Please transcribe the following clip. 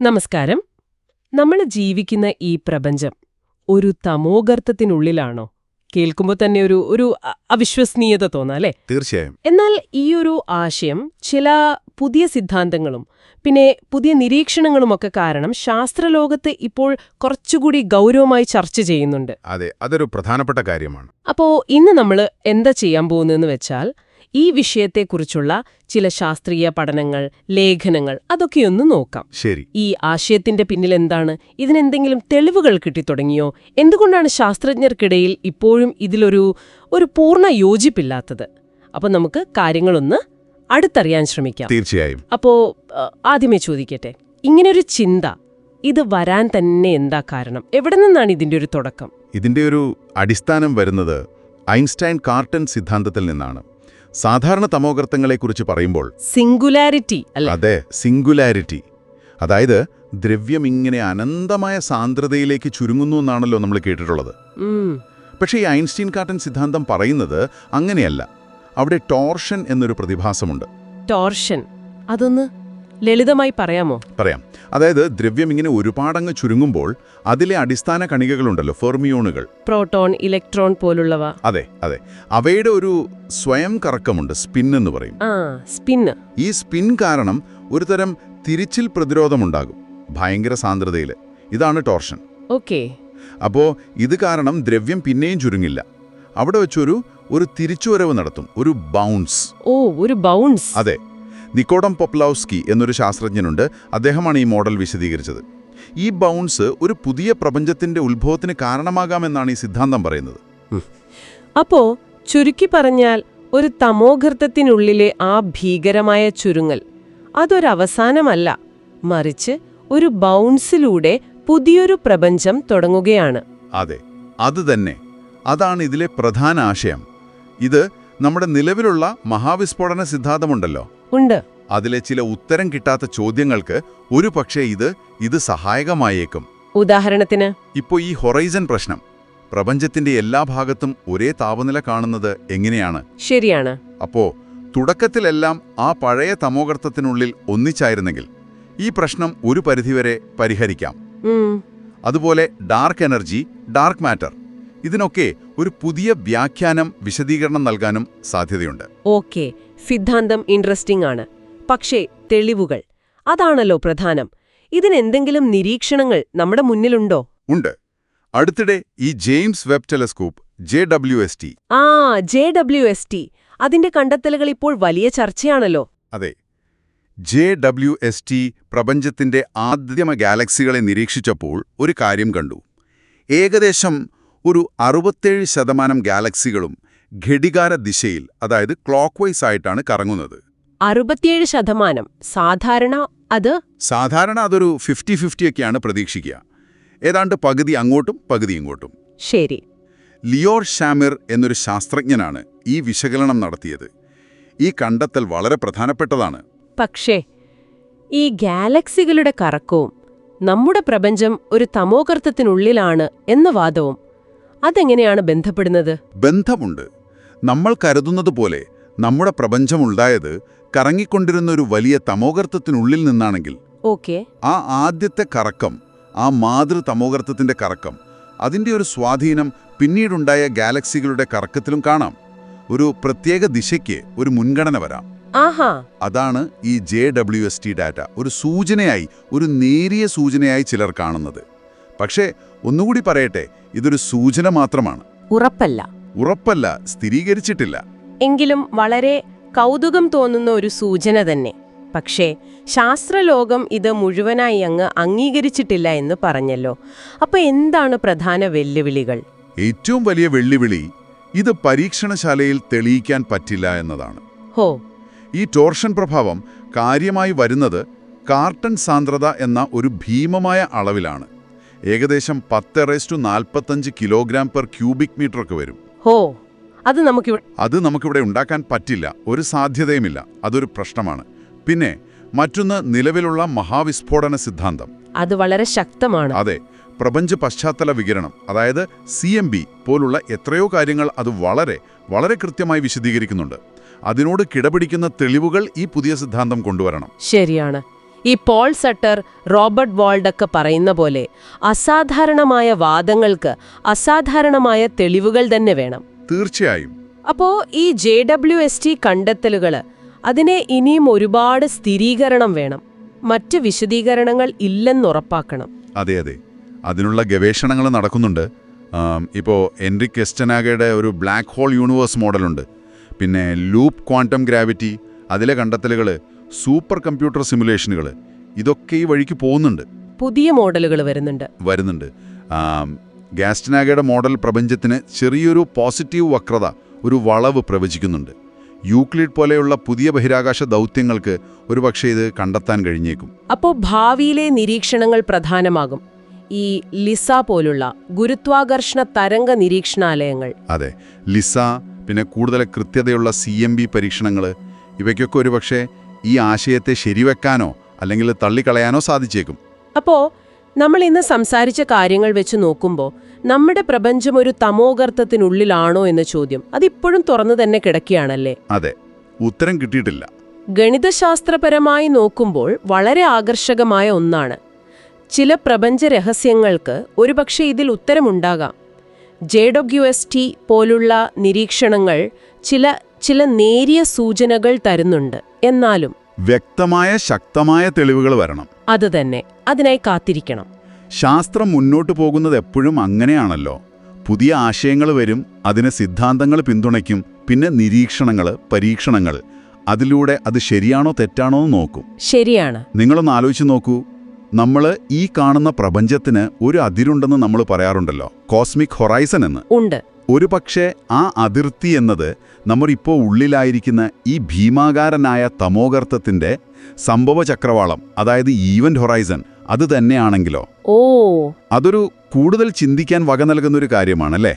നമസ്കാരം. നമ്മൾ ജീവിക്കുന്ന ഈ പ്രപഞ്ചം ഒരു തമോഗർത്തത്തിനുള്ളിലാണോ? കേൾക്കുമ്പോൾ തന്നെ ഒരു ഒരു അവിശ്വസനീയത തോന്നാം അല്ലേ? തീർച്ചയായും. എന്നാൽ ഈ ഒരു ആശയം ചില പുതിയ സിദ്ധാന്തങ്ങളും പിന്നെ പുതിയ നിരീക്ഷണങ്ങളുമൊക്കെ കാരണം ശാസ്ത്രലോകത്ത് ഇപ്പോൾ കുറച്ചുകൂടി ഗൗരവമായി ചർച്ച ചെയ്യുന്നുണ്ട്. അതെ അതൊരു പ്രധാനപ്പെട്ട കാര്യമാണ്. അപ്പോ ഇന്ന് നമ്മൾ എന്താ ചെയ്യാൻ പോകുന്നതെന്ന് വെച്ചാൽ ഈ വിഷയത്തെക്കുറിച്ചുള്ള ചില ശാസ്ത്രീയ പഠനങ്ങൾ ലേഖനങ്ങൾ അതൊക്കെയൊന്ന് നോക്കാം. ശരി. ഈ ആശയത്തിന്റെ പിന്നിൽ എന്താണ്? ഇതിനെന്തെങ്കിലും തെളിവുകൾ കിട്ടിത്തുടങ്ങിയോ? എന്തുകൊണ്ടാണ് ശാസ്ത്രജ്ഞർക്കിടയിൽ ഇപ്പോഴും ഇതിലൊരു ഒരു പൂർണ യോജിപ്പില്ലാത്തത്? അപ്പോൾ നമുക്ക് കാര്യങ്ങളൊന്ന് അടുത്തറിയാൻ ശ്രമിക്കാം. തീർച്ചയായും. അപ്പോ ആദ്യമേ ചോദിക്കട്ടെ. ഇങ്ങനൊരു ചിന്ത ഇത് വരാൻ തന്നെ എന്താ കാരണം? എവിടെ നിന്നാണ് ഇതിന്റെ ഒരു തുടക്കം? ഇതിന്റെ ഒരു അടിസ്ഥാനം വരുന്നത് ഐൻസ്റ്റൈൻ കാർട്ടൺ സിദ്ധാന്തത്തിൽ നിന്നാണ്. സാധാരണ തമോഗർത്തങ്ങളെക്കുറിച്ച് പറയുമ്പോൾ സിംഗുലാരിറ്റി അല്ല? അതെ സിംഗുലാരിറ്റി അതായത് ദ്രവ്യം ഇങ്ങനെ അനന്തമായ സാന്ദ്രതയിലേക്ക് ചുരുങ്ങുന്നു എന്നാണല്ലോ നമ്മൾ കേട്ടിട്ടുള്ളത്. പക്ഷേ ഈ ഐൻസ്റ്റീൻ കാട്ടൻ സിദ്ധാന്തം പറയുന്നത് അങ്ങനെയല്ല. അവിടെ ടോർഷൻ എന്നൊരു പ്രതിഭാസമുണ്ട്. ടോർഷൻ. അതൊന്ന് ലളിതമായി പറയാമോ? പറയാം. അതായത് ദ്രവ്യം ഇങ്ങനെ ഒരുപാടങ്ങ് ചുരുങ്ങുമ്പോൾ അതിലെ അടിസ്ഥാന കണികകളുണ്ടല്ലോ ഫെർമിയോണുകൾ. പ്രോട്ടോൺ ഇലക്ട്രോൺ പോലുള്ളവ. അതെ അതെ. അവയുടെ ഒരു സ്വയം കറക്കമുണ്ട് സ്പിൻ എന്ന് പറയും. ആ സ്പിന്ന് ഈ സ്പിൻ കാരണം ഒരുതരം തിരിച്ചിൽ പ്രതിരോധമുണ്ടാകും ഭയങ്കര സാന്ദ്രതയിൽ ഇതാണ് ടോർഷൻ. ഓക്കെ. അപ്പോ ഇത് കാരണം ദ്രവ്യം പിന്നെയും ചുരുങ്ങില്ല. അവിടെ വെച്ചൊരു ഒരു തിരിച്ചുവരവ് നടത്തും ഒരു ബൗൺസ്. ഓ ഒരു ബൗൺസ്. അതെ. നിക്കോഡം പൊപ്ലൗസ്കി എന്നൊരു ശാസ്ത്രജ്ഞനുണ്ട്. അദ്ദേഹമാണ് ഈ മോഡൽ വിശദീകരിച്ചത്. ഈ ബൗൺസ് ഒരു പുതിയ പ്രപഞ്ചത്തിന്റെ ഉത്ഭവത്തിന് കാരണമാകാമെന്നാണ് ഈ സിദ്ധാന്തം പറയുന്നത്. അപ്പോ ചുരുക്കി പറഞ്ഞാൽ ഒരു തമോഘർത്തത്തിനുള്ളിലെ ആ ഭീകരമായ ചുരുങ്ങൽ അതൊരവസാനമല്ല. മറിച്ച് ഒരു ബൗൺസിലൂടെ പുതിയൊരു പ്രപഞ്ചം തുടങ്ങുകയാണ്. അതെ അത് തന്നെ. അതാണ് ഇതിലെ പ്രധാന ആശയം. ഇത് നമ്മുടെ നിലവിലുള്ള മഹാവിസ്ഫോടന സിദ്ധാന്തമുണ്ടല്ലോ. ഉണ്ട്. അതിലെ ചില ഉത്തരം കിട്ടാത്ത ചോദ്യങ്ങൾക്ക് ഒരു പക്ഷേ ഇത് ഇത് സഹായകമായേക്കും. ഉദാഹരണത്തിന്? ഇപ്പോ ഈ ഹൊറൈസൺ പ്രശ്നം. പ്രപഞ്ചത്തിന്റെ എല്ലാ ഭാഗത്തും ഒരേ താപനില കാണുന്നത് എങ്ങനെയാണ്? ശരിയാണ്. അപ്പോ തുടക്കത്തിലെല്ലാം ആ പഴയ തമോഗർത്തത്തിനുള്ളിൽ ഒന്നിച്ചായിരുന്നെങ്കിൽ ഈ പ്രശ്നം ഒരു പരിധിവരെ പരിഹരിക്കാം. അതുപോലെ ഡാർക്ക് എനർജി ഡാർക്ക് മാറ്റർ ഇതിനൊക്കെ ഒരു പുതിയ വ്യാഖ്യാനം വിശദീകരണം നൽകാനും സാധ്യതയുണ്ട്. ഓക്കെ. സിദ്ധാന്തം ഇൻട്രസ്റ്റിംഗ് ആണ്. പക്ഷേ തെളിവുകൾ. അതാണല്ലോ പ്രധാനം. ഇതിനെന്തെങ്കിലും നിരീക്ഷണങ്ങൾ നമ്മുടെ മുന്നിലുണ്ടോ? ഉണ്ട്. അടുത്തിടെ ഈ James Webb telescope J W S T. ആ ജെ ഡബ്ല്യു എസ് ടി. അതിന്റെ കണ്ടെത്തലുകൾ ഇപ്പോൾ വലിയ ചർച്ചയാണല്ലോ. അതെ. ജെ ഡബ്ല്യു എസ് ടി പ്രപഞ്ചത്തിന്റെ ആദ്യമ ഗാലക്സികളെ നിരീക്ഷിച്ചപ്പോൾ ഒരു കാര്യം കണ്ടു. ഏകദേശം ഒരു അറുപത്തേഴ് ശതമാനം ഗാലക്സികളും ഘടികാര ദിശയിൽ അതായത് ക്ലോക്ക് വൈസ് ആയിട്ടാണ് കറങ്ങുന്നത്. അറുപത്തിയേഴ് ശതമാനം. സാധാരണ അത് സാധാരണ അതൊരു ഫിഫ്റ്റി ഫിഫ്റ്റിയൊക്കെയാണ് പ്രതീക്ഷിക്കുക. ഏതാണ്ട് പകുതി അങ്ങോട്ടും പകുതി ഇങ്ങോട്ടും. ശരി. ലിയോർ ഷാമിർ എന്നൊരു ശാസ്ത്രജ്ഞനാണ് ഈ വിശകലനം നടത്തിയത്. ഈ കണ്ടെത്തൽ വളരെ പ്രധാനപ്പെട്ടതാണ്. പക്ഷേ ഈ ഗാലക്സികളുടെ കറക്കവും നമ്മുടെ പ്രപഞ്ചം ഒരു തമോകർത്തത്തിനുള്ളിലാണ് എന്ന വാദവും അതെങ്ങനെയാണ് ബന്ധപ്പെടുന്നത്? ബന്ധമുണ്ട്. നമ്മൾ കരുതുന്നത് പോലെ നമ്മുടെ പ്രപഞ്ചമുണ്ടായത് കറങ്ങിക്കൊണ്ടിരുന്ന ഒരു വലിയ തമോഗർത്തത്തിനുള്ളിൽ നിന്നാണെങ്കിൽ. ഓക്കെ. ആ ആദ്യത്തെ കറക്കം ആ മാതൃ തമോഗർത്തത്തിന്റെ കറക്കം അതിന്റെ ഒരു സ്വാധീനം പിന്നീടുണ്ടായ ഗാലക്സികളുടെ കറക്കത്തിലും കാണാം. ഒരു പ്രത്യേക ദിശയ്ക്ക് ഒരു മുൻഗണന വരാം. ആഹാ. അതാണ് ഈ J W S T data. ഒരു സൂചനയായി ഒരു നേരിയ സൂചനയായി ചിലർ കാണുന്നത്. പക്ഷേ ഒന്നുകൂടി പറയട്ടെ ഇതൊരു സൂചന മാത്രമാണ്. ഉറപ്പല്ല. ഉറപ്പല്ല സ്ഥിരീകരിച്ചിട്ടില്ല. എങ്കിലും വളരെ കൗതുകം തോന്നുന്ന ഒരു സൂചന തന്നെ. പക്ഷേ ശാസ്ത്രലോകം ഇത് മുഴുവനായി അങ്ങ് അംഗീകരിച്ചിട്ടില്ല എന്ന് പറഞ്ഞല്ലോ. അപ്പൊ എന്താണ് പ്രധാന വെല്ലുവിളികൾ? ഏറ്റവും വലിയ വെല്ലുവിളി ഇത് പരീക്ഷണശാലയിൽ തെളിയിക്കാൻ പറ്റില്ല എന്നതാണ്. ഹോ. ഈ ടോർഷൻ പ്രഭാവം കാര്യമായി വരുന്നത് കാർട്ടൺ സാന്ദ്രത എന്ന ഒരു ഭീമമായ അളവിലാണ്. ഏകദേശം പത്ത് റേസ്റ്റു നാൽപ്പത്തഞ്ച് കിലോഗ്രാം പെർ ക്യൂബിക് മീറ്റർ ഒക്കെ വരും. ഹോ അത് നമുക്കിവിടെ അത് നമുക്കിവിടെ ഉണ്ടാക്കാൻ പറ്റില്ല. ഒരു സാധ്യതയുമില്ല. അതൊരു പ്രശ്നമാണ്. പിന്നെ മറ്റൊന്ന് നിലവിലുള്ള മഹാവിസ്ഫോടന സിദ്ധാന്തം. അത് വളരെ ശക്തമാണ്. അതെ പ്രപഞ്ച പശ്ചാത്തല വികിരണം അതായത് സി എം ബി പോലുള്ള എത്രയോ കാര്യങ്ങൾ അത് വളരെ വളരെ കൃത്യമായി വിശദീകരിക്കുന്നുണ്ട്. അതിനോട് കിടപിടിക്കുന്ന തെളിവുകൾ ഈ പുതിയ സിദ്ധാന്തം കൊണ്ടുവരണം. ശരിയാണ്. ഈ പോൾ സട്ടർ റോബർട്ട് വാൾഡൊക്കെ പറയുന്ന പോലെ അസാധാരണമായ വാദങ്ങൾക്ക് അസാധാരണമായ തെളിവുകൾ തന്നെ വേണം. തീർച്ചയായും. അപ്പോ ഈ ജെ ഡബ്ല്യു എസ് ടി കണ്ടെത്തലുകൾ അതിനെ ഇനിയും ഒരുപാട് സ്ഥിരീകരണം വേണം. മറ്റ് വിശദീകരണങ്ങൾ ഇല്ലെന്നുറപ്പാക്കണം അതെ അതെ. അതിനുള്ള ഗവേഷണങ്ങൾ നടക്കുന്നുണ്ട്. ഇപ്പോ ഇപ്പോൾ എൻറിക് കെസ്റ്റനാഗയുടെ ഒരു ബ്ലാക്ക് ഹോൾ യൂണിവേഴ്സ് മോഡലുണ്ട്. പിന്നെ ലൂപ്പ് ക്വാണ്ടം ഗ്രാവിറ്റി അതിലെ കണ്ടെത്തലുകൾ സൂപ്പർ കമ്പ്യൂട്ടർ സിമുലേഷനുകൾ ഇതൊക്കെ ഈ വഴിക്ക് പോകുന്നുണ്ട്. പുതിയ മോഡലുകൾ വരുന്നുണ്ട്. വരുന്നുണ്ട്. ഗാസ്റ്റനാഗയുടെ മോഡൽ പ്രപഞ്ചത്തിന് ചെറിയൊരു പോസിറ്റീവ് വക്രത ഒരു വളവ് പ്രവചിക്കുന്നുണ്ട്. യൂക്ലിഡ് പോലെയുള്ള പുതിയ ബഹിരാകാശ ദൗത്യങ്ങൾക്ക് ഒരുപക്ഷെ ഇത് കണ്ടെത്താൻ കഴിഞ്ഞേക്കും. അപ്പോൾ ഭാവിയിലെ നിരീക്ഷണങ്ങൾ പ്രധാനമാകും. ഈ ലിസ പോലുള്ള ഗുരുത്വാകർഷണ തരംഗ നിരീക്ഷണാലയങ്ങൾ. അതെ ലിസ പിന്നെ കൂടുതൽ കൃത്യതയുള്ള സി എം ബി പരീക്ഷണങ്ങൾ ഇവയ്ക്കൊക്കെ ഒരുപക്ഷെ ഈ ആശയത്തെ ശരിവെക്കാനോ അല്ലെങ്കിൽ തള്ളിക്കളയാനോ സാധിച്ചേക്കും. അപ്പോ നമ്മൾ ഇന്ന് സംസാരിച്ച കാര്യങ്ങൾ വെച്ച് നോക്കുമ്പോൾ നമ്മുടെ പ്രപഞ്ചം ഒരു തമോഗർത്തത്തിനുള്ളിലാണോ എന്ന ചോദ്യം അതിപ്പോഴും തുറന്നു തന്നെ കിടക്കുകയാണല്ലേ? അതെ ഉത്തരം കിട്ടിയിട്ടില്ല. ഗണിതശാസ്ത്രപരമായി നോക്കുമ്പോൾ വളരെ ആകർഷകമായ ഒന്നാണ്. ചില പ്രപഞ്ച രഹസ്യങ്ങൾക്ക് ഒരുപക്ഷെ ഇതിൽ ഉത്തരമുണ്ടാകാം. ജെ ഡബ്ല്യു എസ് ടി പോലുള്ള നിരീക്ഷണങ്ങൾ ചില ചില നേരിയ സൂചനകൾ തരുന്നുണ്ട്. എന്നാലും വ്യക്തമായ ശക്തമായ തെളിവുകൾ വരണം. അത് തന്നെ. അതിനായി കാത്തിരിക്കണം. ശാസ്ത്രം മുന്നോട്ടു പോകുന്നത് എപ്പോഴും അങ്ങനെയാണല്ലോ. പുതിയ ആശയങ്ങൾ വരും അതിന് സിദ്ധാന്തങ്ങൾ പിന്തുണയ്ക്കും പിന്നെ നിരീക്ഷണങ്ങൾ പരീക്ഷണങ്ങൾ. അതിലൂടെ അത് ശരിയാണോ തെറ്റാണോ എന്ന് നോക്കും. ശരിയാണ്. നിങ്ങളൊന്ന് ആലോചിച്ച് നോക്കൂ. നമ്മൾ ഈ കാണുന്ന പ്രപഞ്ചത്തിന് ഒരു അതിരുണ്ടെന്ന് നമ്മൾ പറയാറുണ്ടല്ലോ. കോസ്മിക് ഹൊറൈസൺ എന്ന്. ഉണ്ട്. ഒരു പക്ഷേ ആ അതിർത്തി എന്നത് നമ്മൾ ഇപ്പോൾ ഉള്ളിലായിരിക്കുന്ന ഈ ഭീമാകാരനായ തമോഗർത്തത്തിന്റെ സംഭവചക്രവാളം അതായത് ഈവന്റ് ഹൊറൈസൺ അത് തന്നെയാണെങ്കിലോ? ഓ. അതൊരു കൂടുതൽ ചിന്തിക്കാൻ വക നൽകുന്ന ഒരു കാര്യമാണല്ലേ?